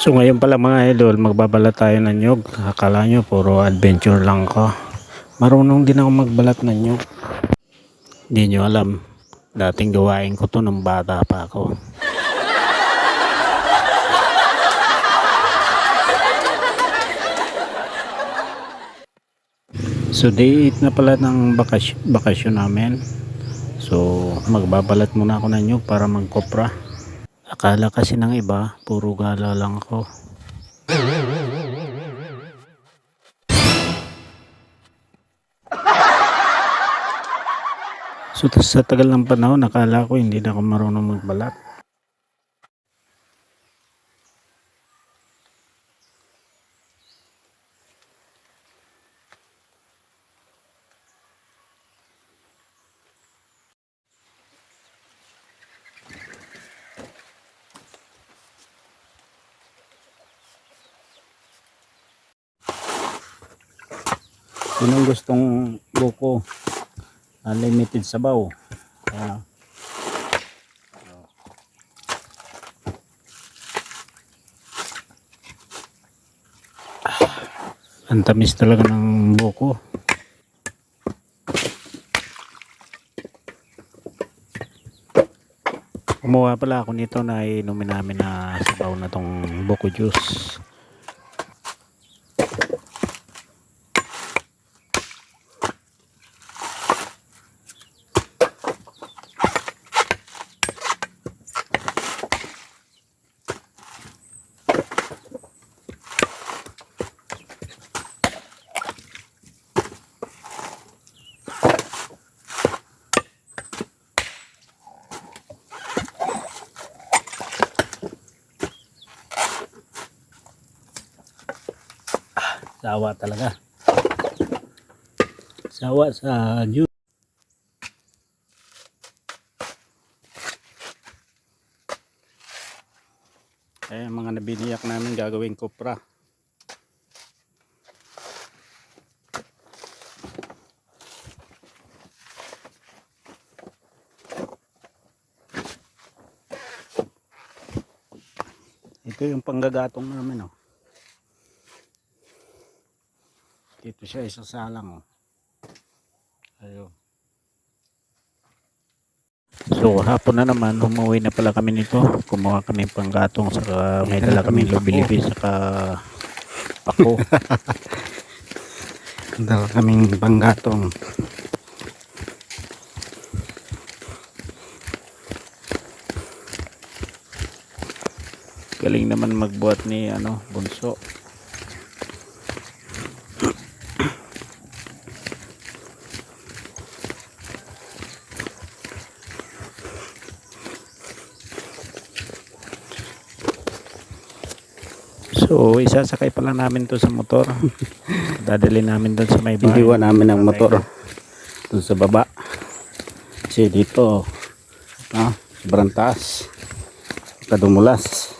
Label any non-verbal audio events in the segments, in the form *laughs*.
So ngayon pala mga idol, magbabala tayo ng nyog. Akala nyo puro adventure lang ko. Marunong din ako magbalat ng nyog. Hindi nyo alam. Dating gawain ko to nung bata pa ako. So day 8 na pala ng bakasyon, bakasyon namin. So magbabalat muna ako ng nyog para magkopra. Akala kasi ng iba, puro gala lang ako. So sa tagal ng panahon, nakala ko hindi na ako marunong magbalat. Sinong gustong buko? Unlimited sabaw. Ayan. Ang tamis talaga ng buko. Kumuha pala ako nito na inumin namin na sabaw na tong buko juice. Sawa talaga. Sawa sa juice. Kaya mga nabiniyak namin gagawing kopra. Ito yung panggagatong namin oh. Dito siya isasalang oh. Ayun. So hapon na naman, umuwi na pala kami nito. Kumuha kami panggatong saka may dala kami lubilipi saka pako. *laughs* dala kaming panggatong. Galing naman magbuhat ni ano, bunso. So, isasakay pa lang namin to sa motor. *laughs* Dadali namin doon sa may bahay. Ihiwa namin ang motor dun sa baba. Kasi dito, ah, sobrang taas. Kadumulas.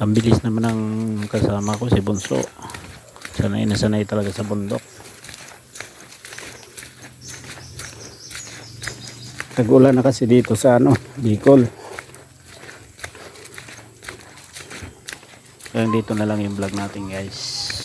Ang bilis naman ng kasama ko si Bunso. Sanay na sanay talaga sa bundok. Tag-ulan na kasi dito sa ano, Bicol. Kaya dito na lang yung vlog natin guys.